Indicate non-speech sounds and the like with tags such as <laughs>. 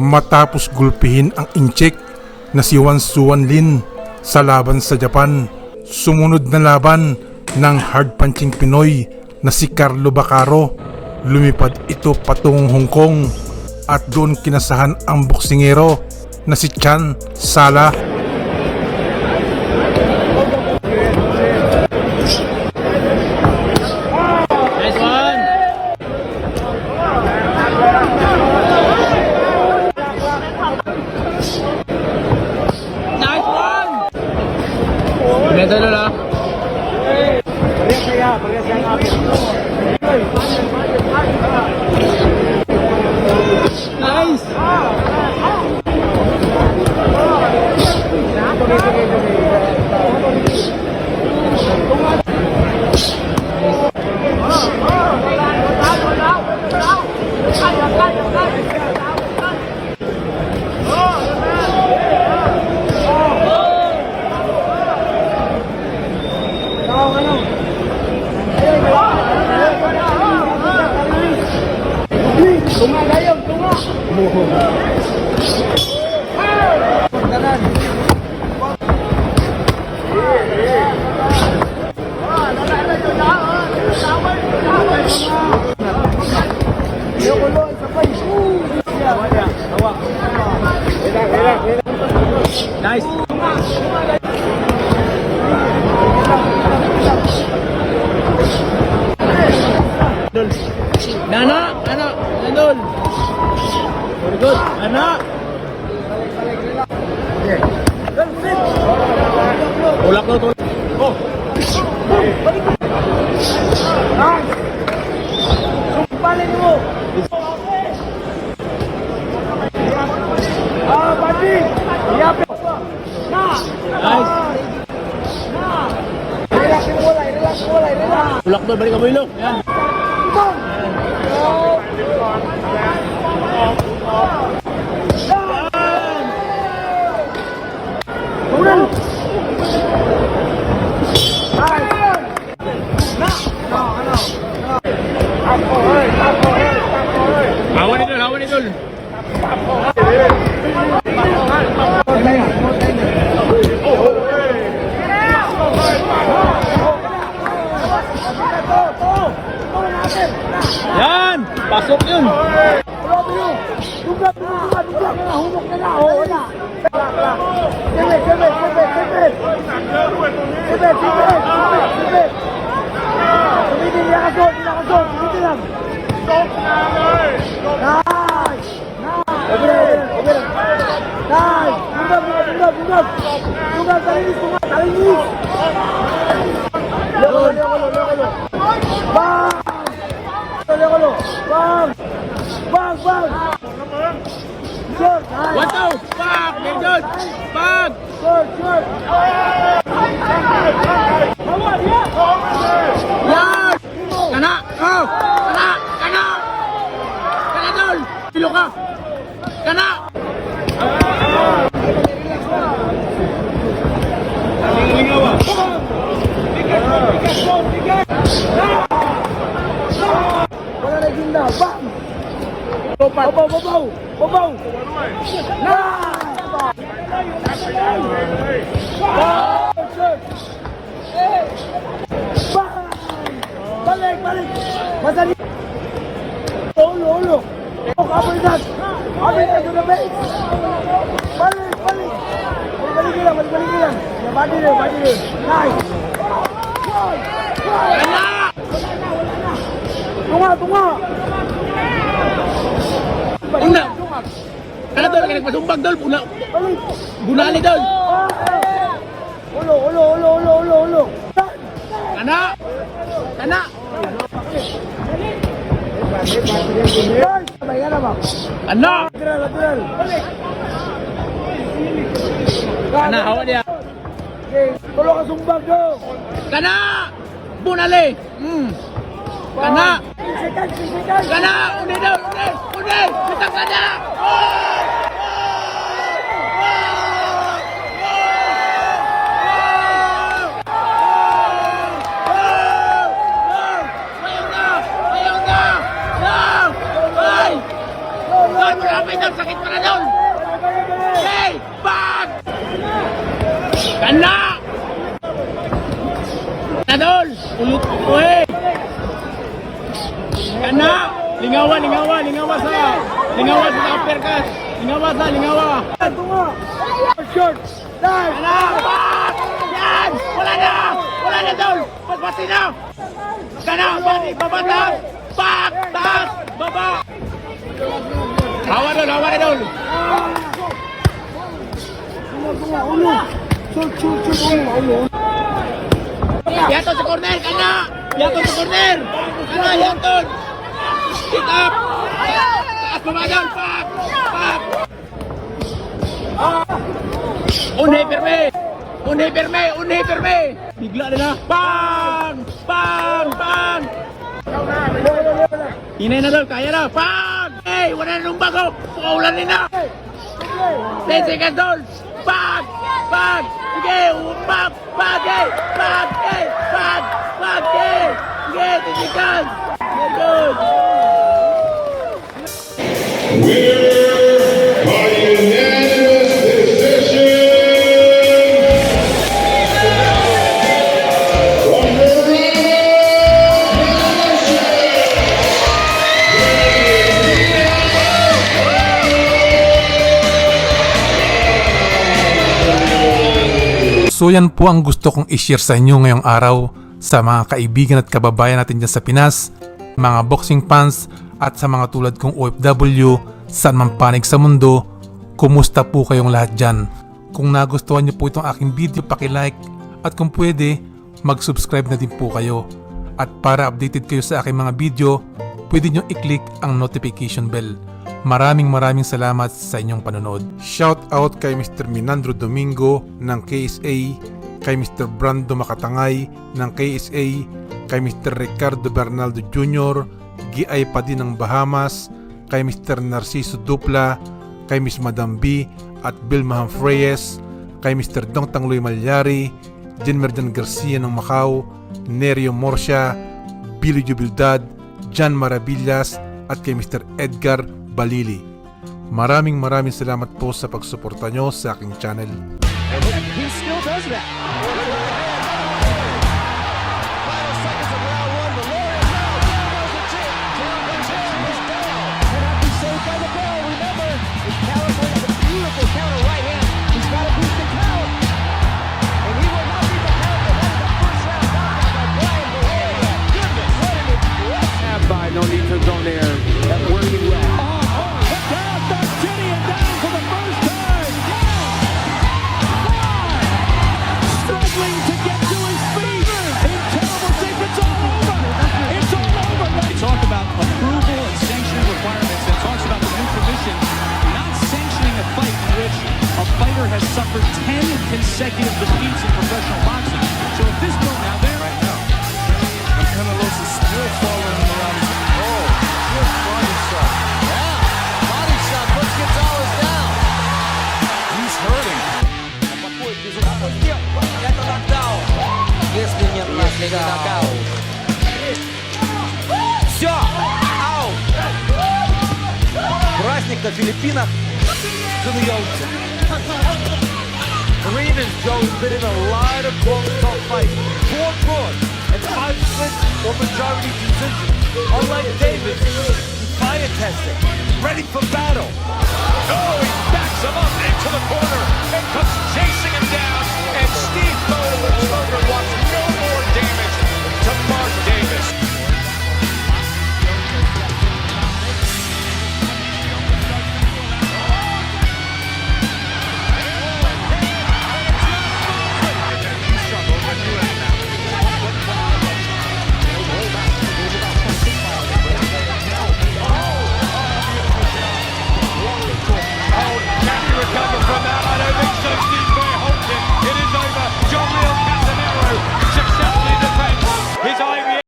matapos gulpihin ang incheck na si Wan Suwan Lin sa laban sa Japan. Sumunod na laban ng hard punching Pinoy na si Carlo Bacaro. Lumipad ito patungong Hong Kong at doon kinasahan ang boksingero na si Chan Sala. Nice one! Nice one! Medyo na lang. Nice! Nice! Nana! Nana! Nandun! Very good! Nana! Tulak no, tulak. Oh! Balik mo! Ah, Badi! Yapit! Na! Nice! Relax mo wala, relax mo wala, relax! Tulak doon, balik mo ilong. Yan. Yan! Pasok yun! Dugat, dugat, dugat na, humok na na, oh, wala. Sige, sige, sige, sige. Sige, sige, sige, sige. Tumitin, Bang, bang! Short! One out! Back! Medyon! Back! Short, short! Yan! Kana! Oh! Kana! Kana! Kana dol! Ka! Kana! Wala na ginda, bang! Babaw, babaw! Na! Balik, balik! Masali! Ulo, ulo! Kapitan! Kapitan to the base! Balik, balik! Balik, balik lang, balik, balik lang! Yeah, body rin, body rin! Nice! Kana! Tunga, tunga! Una! Kana dol! Kaya nagpasumbag! Buna! Balik! Bunali dol! Ulo, ulo, ulo, ulo, ulo, ulo. Kana! Kana! Ba? Kana! Hawa niya! Tulo ka sumbag do. Kana! Bunali! Hmm! Kana! Kana! Uni daw! Uni! Kulbel! Bitang ka niya! sakit pa na doon! Hey! Bag! Ganda! Nadol! Ulot ko eh! Lingawa, lingawa, lingawa sa... Lingawa sa uppercut! Lingawa sa, lingawa! Tunga! Short! Dive! Pak! Yan! Wala na! Wala na, Dol! Pagpati na! Kana! Balik! Baba taas! Pak! Taas! Baba! Hawa, Dol! Hawa na, tunga, ulo! Short, short, short, ulo, ulo! Yaton sa corner! Kana! Yaton sa corner! Kana! Yaton! Pick up! Taas baba, Dol! Pak! Pak! Unhe perme! Unhe perme! Unhe perme! Bigla na! Bang! Bang! Bang! Hinay na daw, kaya na! Bang! Hey! Wala na nung bago! Paulan na! 10 seconds doon! Bang! Bang! Sige! Umpak! Bang! Eh! Bang! Eh! Bang! Bang! Eh! Sige! 10 seconds! Very So yan po ang gusto kong i-share sa inyo ngayong araw sa mga kaibigan at kababayan natin dyan sa Pinas, mga boxing fans at sa mga tulad kong OFW, saan man panig sa mundo, kumusta po kayong lahat dyan? Kung nagustuhan niyo po itong aking video, like at kung pwede, mag-subscribe na din po kayo. At para updated kayo sa aking mga video, pwede nyo i-click ang notification bell. Maraming maraming salamat sa inyong panonood. Shout out kay Mr. Minandro Domingo ng KSA, kay Mr. Brando Makatangay ng KSA, kay Mr. Ricardo Bernaldo Jr., GI pa din ng Bahamas, kay Mr. Narciso Dupla, kay Miss Madam B at Bill Maham Reyes, kay Mr. Dong Tangloy Malyari, Jen Merdan Garcia ng Macau, Nerio Morsia, Billy Jubilidad, John Maravillas at kay Mr. Edgar Balili. Maraming maraming salamat po sa pagsuporta nyo sa aking channel. He still does that. of the Filipina to the ocean. <laughs> Arenas Joe has been in a lot of close top fights, four draws and five splits or majority decisions. Unlike Davis, he's fire testing, ready for battle. Oh, he backs him up into the corner.